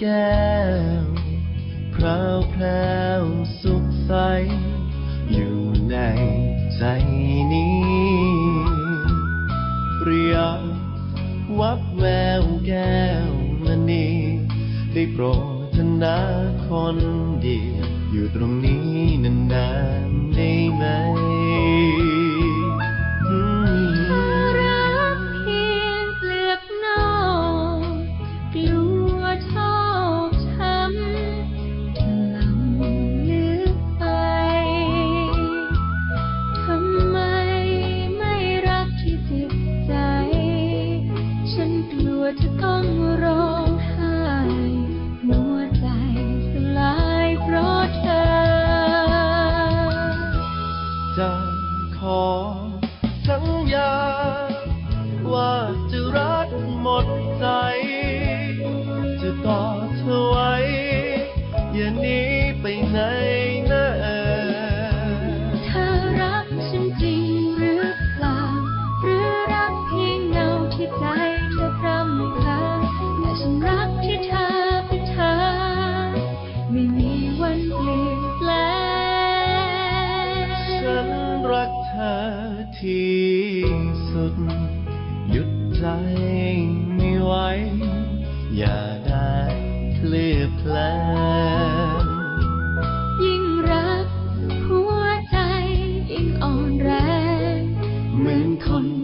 แก้วพราวแพรวสุขใส อยู่ในใจนี้ เรียกวับแววแก้วมณีได้โปรดนาคนเดียวอยู่ตรงนี้นานๆได้ไหม ไหนนเธอรักฉันจริงหรือเปล่า หรือรักเพียงเงาที่ใจเธอรำพลาแต่ฉันรักที่เธอเป็นเธอ ไม่มีวันเปลี่ยนแปลงฉันรักเธอที่สุด หยุดใจไม่ไหวอย่าได้ลี่แปล corazón.